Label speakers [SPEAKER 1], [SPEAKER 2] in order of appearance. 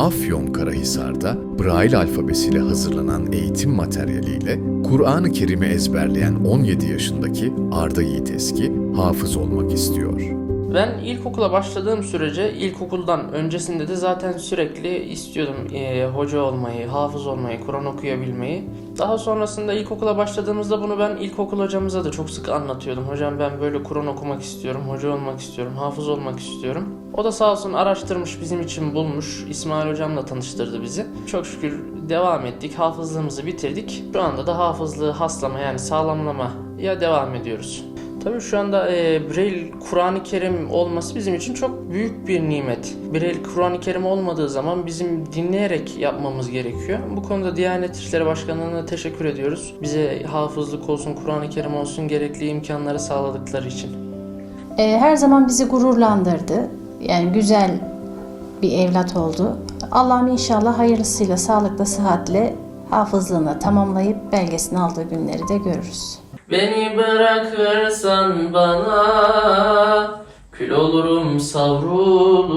[SPEAKER 1] Afyon Karahisar'da Braille alfabesiyle hazırlanan eğitim materyaliyle Kur'an-ı Kerim'i ezberleyen 17 yaşındaki Arda Yiğit Eski hafız olmak istiyor.
[SPEAKER 2] Ben ilkokula başladığım sürece ilkokuldan öncesinde de zaten sürekli istiyordum eee, hoca olmayı, hafız olmayı, Kur'an okuyabilmeyi. Daha sonrasında ilkokula başladığımızda bunu ben ilkokul hocamıza da çok sık anlatıyordum. Hocam ben böyle Kur'an okumak istiyorum, hoca olmak istiyorum, hafız olmak istiyorum. O da sağ olsun araştırmış, bizim için bulmuş. İsmail hocamla tanıştırdı bizi. Çok şükür devam ettik, hafızlığımızı bitirdik. Şu anda da hafızlığı haslama yani sağlamlamaya devam ediyoruz. Tabii şu anda e, Braille Kur'an-ı Kerim olması bizim için çok büyük bir nimet. Braille Kur'an-ı Kerim olmadığı zaman bizim dinleyerek yapmamız gerekiyor. Bu konuda Diyanet İşleri Başkanlığı'na teşekkür ediyoruz. Bize hafızlık olsun, Kur'an-ı Kerim olsun gerekli imkanları sağladıkları için.
[SPEAKER 3] Ee, her zaman bizi gururlandırdı. Yani güzel bir evlat oldu. Allah'ım inşallah hayırlısıyla, sağlıkla, sıhhatle hafızlığını tamamlayıp belgesini aldığı günleri de görürüz.
[SPEAKER 2] Beni bırakırsan bana Kül olurum savrulurum.